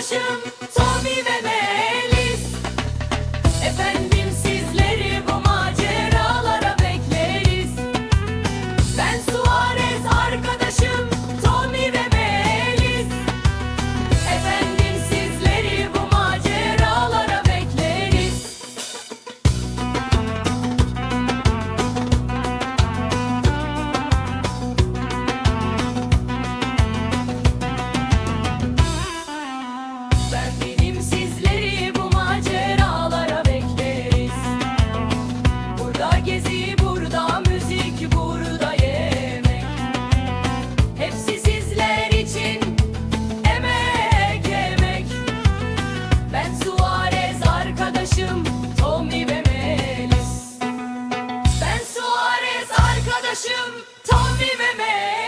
Hashem. Tommy Mehmet.